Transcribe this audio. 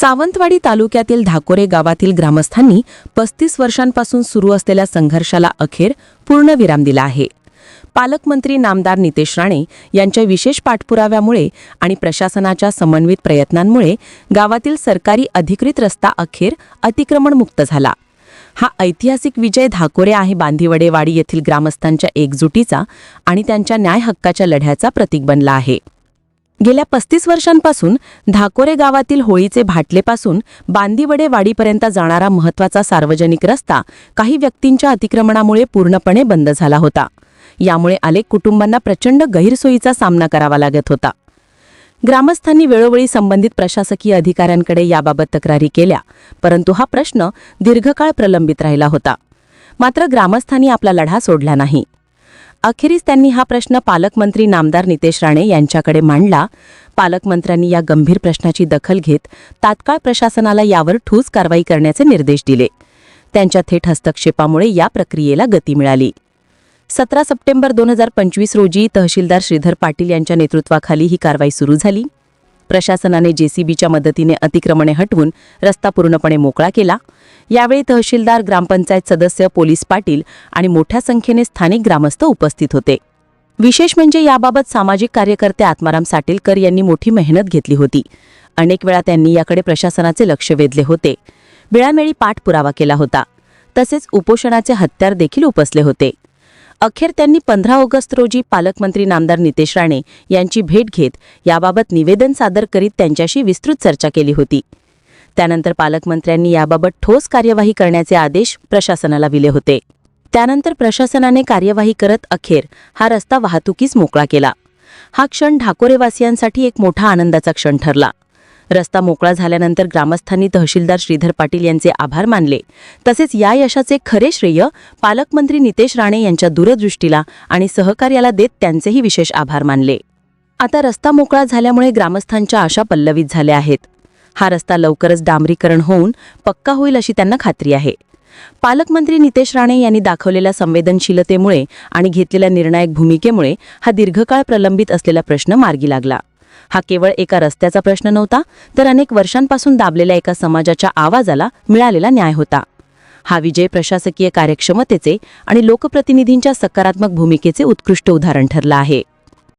सावंतवाडी तालुक्यातील धाकोरे गावातील ग्रामस्थांनी पस्तीस वर्षांपासून सुरू असलेल्या संघर्षाला अखेर पूर्णविराम दिला आहे. पालकमंत्री नामदार नितेश राणे यांच्या विशेष पाठपुराव्यामुळे आणि प्रशासनाच्या समन्वित प्रयत्नांमुळे गावातील सरकारी अधिकृत रस्ता अखेर अतिक्रमणमुक्त झाला. हा ऐतिहासिक विजय धाकोरे आहे बांधिवडेवाडी येथील ग्रामस्थांच्या एकजुटीचा आणि त्यांच्या न्याय हक्काच्या लढ्याचा प्रतीक बनला आहे. गेल्या पस्तीस वर्षांपासून धाकोरे गावातील होळीचे भाटलेपासून बांदिवडे वाडीपर्यंत जाणारा महत्त्वाचा सार्वजनिक रस्ता काही व्यक्तींच्या अतिक्रमणामुळे पूर्णपणे बंद झाला होता. यामुळे अनेक कुटुंबांना प्रचंड गैरसोयीचा सामना करावा लागत होता. ग्रामस्थांनी वेळोवेळी संबंधित प्रशासकीय अधिकाऱ्यांकडे याबाबत तक्रारी केल्या परंतु हा प्रश्न दीर्घकाळ प्रलंबित राहिला होता. मात्र ग्रामस्थांनी आपला लढा सोडला नाही. अखेरीस त्यांनी हा प्रश्न पालकमंत्री नामदार नितेश राणे यांच्याकडे मांडला. पालकमंत्र्यांनी या गंभीर प्रश्नाची दखल घेत तात्काळ प्रशासनाला यावर ठोस कारवाई करण्याचे निर्देश दिले. त्यांच्या थेट हस्तक्षेपामुळे या प्रक्रियेला गती मिळाली. सतरा सप्टेंबर दोन हजार पंचवीस रोजी तहसीलदार श्रीधर पाटील यांच्या नेतृत्वाखाली ही कारवाई सुरू झाली. प्रशासनाने जेसीबीच्या मदतीने अतिक्रमणे हटवून रस्ता पूर्णपणे मोकळा केला. यावेळी तहसीलदार ग्रामपंचायत सदस्य पोलीस पाटील आणि मोठ्या संख्येने स्थानिक ग्रामस्थ उपस्थित होते. विशेष म्हणजे याबाबत सामाजिक कार्यकर्ते आत्माराम साटेलकर यांनी मोठी मेहनत घेतली होती. अनेक वेळा त्यांनी याकडे प्रशासनाचे लक्ष वेधले होते. वेळावेळी पाठपुरावा केला होता. तसेच उपोषणाचे हत्यार देखील उपसले होते. अखेर त्यांनी पंधरा ऑगस्ट रोजी पालकमंत्री नामदार नितेश राणे यांची भेट घेत याबाबत निवेदन सादर करीत त्यांच्याशी विस्तृत चर्चा केली होती. त्यानंतर पालकमंत्र्यांनी याबाबत ठोस कार्यवाही करण्याचे आदेश प्रशासनाला दिले होते. त्यानंतर प्रशासनाने कार्यवाही करत अखेर हा रस्ता वाहतुकीस मोकळा केला. हा क्षण ढाकोरेवासियांसाठी एक मोठा आनंदाचा क्षण ठरला. रस्ता मोकळा झाल्यानंतर ग्रामस्थांनी तहसीलदार श्रीधर पाटील यांचे आभार मानले. तसेच या यशाचे खरे श्रेय पालकमंत्री नितेश राणे यांच्या दूरदृष्टीला आणि सहकार्याला देत त्यांचेही विशेष आभार मानले. आता रस्ता मोकळा झाल्यामुळे ग्रामस्थांच्या आशा पल्लवित झाल्या आहेत. हा रस्ता लवकरच डांबरीकरण होऊन पक्का होईल अशी त्यांना खात्री आहे. पालकमंत्री नितेश राणे यांनी दाखवलेल्या संवेदनशीलतेमुळे आणि घेतलेल्या निर्णायक भूमिकेमुळे हा दीर्घकाळ प्रलंबित असलेला प्रश्न मार्गी लागला. हा केवळ एका रस्त्याचा प्रश्न नव्हता तर अनेक वर्षांपासून दाबलेल्या एका समाजाच्या आवाजाला मिळालेला न्याय होता. हा विजय प्रशासकीय कार्यक्षमतेचे आणि लोकप्रतिनिधींच्या सकारात्मक भूमिकेचे उत्कृष्ट उदाहरण ठरला आहे.